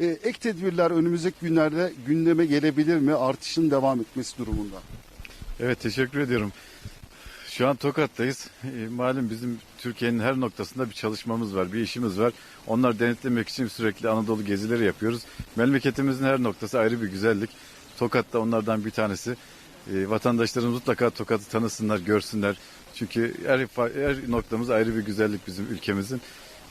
E, ek tedbirler önümüzdeki günlerde gündeme gelebilir mi artışın devam etmesi durumunda? Evet teşekkür ediyorum. Şu an Tokat'tayız. E, malum bizim Türkiye'nin her noktasında bir çalışmamız var, bir işimiz var. Onları denetlemek için sürekli Anadolu gezileri yapıyoruz. Memleketimizin her noktası ayrı bir güzellik. Tokat da onlardan bir tanesi. E, vatandaşlarımız mutlaka Tokat'ı tanısınlar, görsünler. Çünkü her, her noktamız ayrı bir güzellik bizim ülkemizin.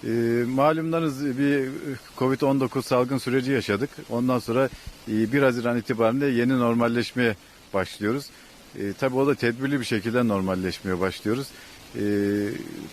E, malumlarınız bir Covid-19 salgın süreci yaşadık. Ondan sonra e, 1 Haziran itibariyle yeni normalleşmeye başlıyoruz. E, tabii o da tedbirli bir şekilde normalleşmeye başlıyoruz. E,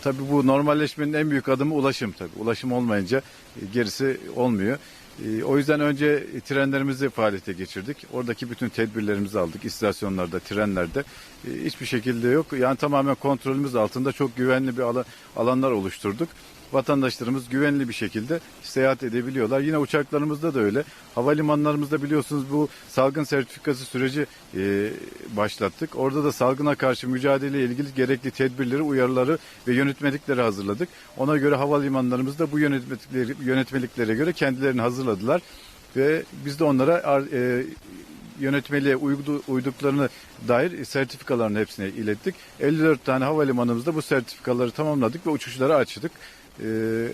tabii bu normalleşmenin en büyük adımı ulaşım tabii. Ulaşım olmayınca e, gerisi olmuyor. E, o yüzden önce trenlerimizi faaliyete geçirdik. Oradaki bütün tedbirlerimizi aldık. İstasyonlarda, trenlerde. E, hiçbir şekilde yok. Yani tamamen kontrolümüz altında çok güvenli bir alan, alanlar oluşturduk vatandaşlarımız güvenli bir şekilde seyahat edebiliyorlar. Yine uçaklarımızda da öyle. Havalimanlarımızda biliyorsunuz bu salgın sertifikası süreci e, başlattık. Orada da salgına karşı mücadele ilgili gerekli tedbirleri, uyarıları ve yönetmelikleri hazırladık. Ona göre havalimanlarımızda bu yönetmelikleri, yönetmeliklere göre kendilerini hazırladılar. Ve biz de onlara ar- e, yönetmeliğe uydu, uyduklarını dair sertifikalarını hepsine ilettik. 54 tane havalimanımızda bu sertifikaları tamamladık ve uçuşları açtık. Ee,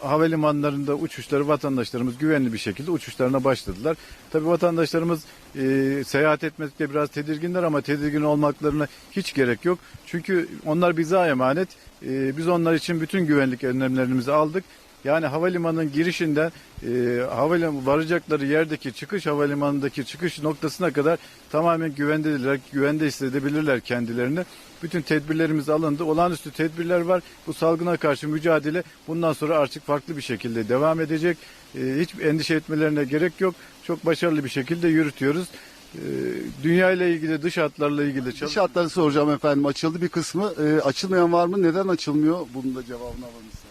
havalimanlarında uçuşları vatandaşlarımız güvenli bir şekilde uçuşlarına başladılar. Tabii vatandaşlarımız e, seyahat etmekte biraz tedirginler ama tedirgin olmaklarına hiç gerek yok. Çünkü onlar bize emanet. E, biz onlar için bütün güvenlik önlemlerimizi aldık. Yani havalimanının girişinden e, havalimanı varacakları yerdeki çıkış havalimanındaki çıkış noktasına kadar tamamen güvendedirler, güvende hissedebilirler kendilerini. Bütün tedbirlerimiz alındı. Olağanüstü tedbirler var. Bu salgına karşı mücadele bundan sonra artık farklı bir şekilde devam edecek. E, hiç endişe etmelerine gerek yok. Çok başarılı bir şekilde yürütüyoruz. E, dünya ile ilgili dış hatlarla ilgili Dış çalış- hatları soracağım efendim. Açıldı bir kısmı. E, açılmayan var mı? Neden açılmıyor? Bunun da cevabını alalım.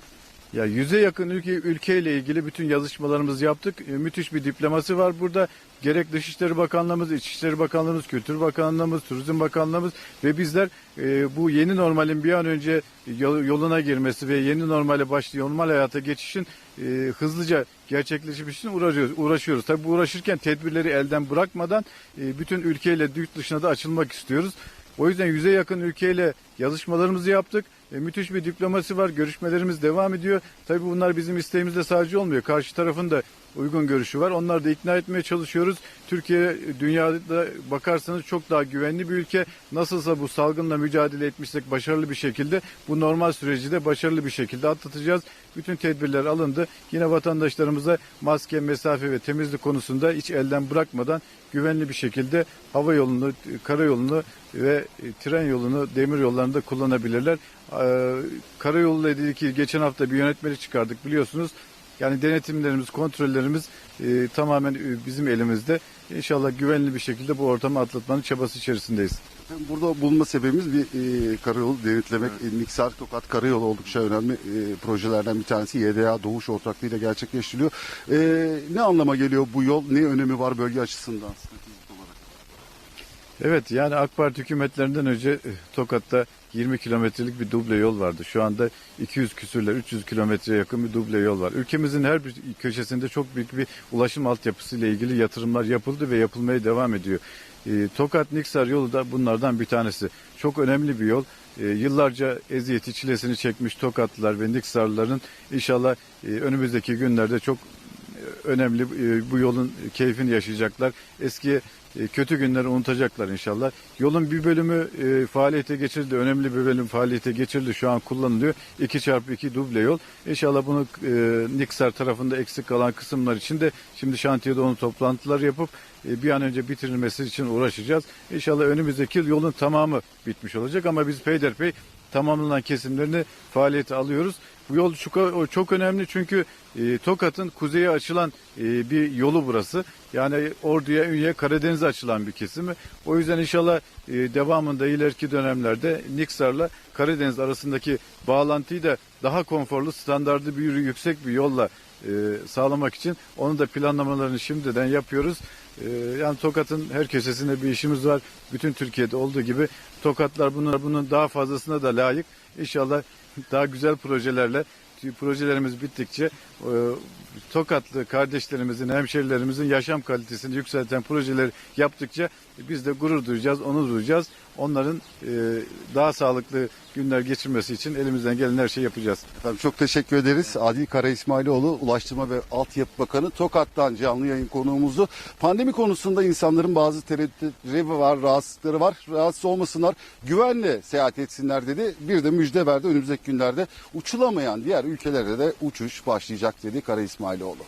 Ya yüze yakın ülke ülkeyle ilgili bütün yazışmalarımızı yaptık. E, müthiş bir diplomasi var burada. Gerek Dışişleri Bakanlığımız, İçişleri Bakanlığımız, Kültür Bakanlığımız, Turizm Bakanlığımız ve bizler e, bu yeni normalin bir an önce yol- yoluna girmesi ve yeni normale başlıyor, normal hayata geçişin e, hızlıca gerçekleşmesi için uğraşıyoruz. uğraşıyoruz. Tabii bu uğraşırken tedbirleri elden bırakmadan e, bütün ülkeyle yurt dışına da açılmak istiyoruz. O yüzden yüze yakın ülkeyle yazışmalarımızı yaptık. E, müthiş bir diplomasi var. Görüşmelerimiz devam ediyor. Tabii bunlar bizim isteğimizle sadece olmuyor. Karşı tarafın da uygun görüşü var. Onları da ikna etmeye çalışıyoruz. Türkiye dünyada bakarsanız çok daha güvenli bir ülke. Nasılsa bu salgınla mücadele etmişsek başarılı bir şekilde bu normal süreci de başarılı bir şekilde atlatacağız. Bütün tedbirler alındı. Yine vatandaşlarımıza maske, mesafe ve temizlik konusunda hiç elden bırakmadan güvenli bir şekilde hava yolunu, karayolunu ve e, tren yolunu, demir yollarını kullanabilirler. Ee, Karayolu ile ilgili geçen hafta bir yönetmelik çıkardık biliyorsunuz. Yani denetimlerimiz, kontrollerimiz e, tamamen e, bizim elimizde. İnşallah güvenli bir şekilde bu ortamı atlatmanın çabası içerisindeyiz. Burada bulunma sebebimiz bir e, karayolu denetlemek. E, Niksar Tokat Karayolu oldukça önemli e, projelerden bir tanesi. YDA Doğuş ortaklığıyla gerçekleştiriliyor. E, ne anlama geliyor bu yol? Ne önemi var bölge açısından? Evet yani AK Parti hükümetlerinden önce e, Tokat'ta 20 kilometrelik bir duble yol vardı. Şu anda 200 küsürler 300 kilometreye yakın bir duble yol var. Ülkemizin her bir köşesinde çok büyük bir ulaşım altyapısı ile ilgili yatırımlar yapıldı ve yapılmaya devam ediyor. E, Tokat-Niksar yolu da bunlardan bir tanesi. Çok önemli bir yol. E, yıllarca eziyeti, çilesini çekmiş Tokatlılar ve Niksarlıların inşallah e, önümüzdeki günlerde çok önemli bu yolun keyfini yaşayacaklar. Eski kötü günleri unutacaklar inşallah. Yolun bir bölümü e, faaliyete geçirildi. Önemli bir bölüm faaliyete geçirildi. Şu an kullanılıyor. 2x2 duble yol. İnşallah bunu e, Niksar tarafında eksik kalan kısımlar için de şimdi şantiyede onu toplantılar yapıp e, bir an önce bitirilmesi için uğraşacağız. İnşallah önümüzdeki yolun tamamı bitmiş olacak ama biz peyderpey tamamlanan kesimlerini faaliyete alıyoruz. Bu yol çok, önemli çünkü e, Tokat'ın kuzeye açılan e, bir yolu burası. Yani Ordu'ya, Ünye, Karadeniz'e açılan bir kesimi. O yüzden inşallah e, devamında ileriki dönemlerde Niksar'la Karadeniz arasındaki bağlantıyı da daha konforlu, standartlı bir yüksek bir yolla e, sağlamak için onu da planlamalarını şimdiden yapıyoruz. E, yani Tokat'ın her köşesinde bir işimiz var. Bütün Türkiye'de olduğu gibi Tokatlar bunun, bunun daha fazlasına da layık. İnşallah daha güzel projelerle projelerimiz bittikçe e, Tokatlı kardeşlerimizin, hemşerilerimizin yaşam kalitesini yükselten projeler yaptıkça biz de gurur duyacağız, onur duyacağız. Onların e, daha sağlıklı günler geçirmesi için elimizden gelen her şeyi yapacağız. Efendim çok teşekkür ederiz. Adil Kara İsmailoğlu Ulaştırma ve Altyapı Bakanı Tokat'tan canlı yayın konuğumuzu. Pandemi konusunda insanların bazı tereddütleri var, rahatsızlıkları var. Rahatsız olmasınlar, güvenle seyahat etsinler dedi. Bir de müjde verdi önümüzdeki günlerde uçulamayan diğer ülkelere de uçuş başlayacak dedi Kara İsmailoğlu.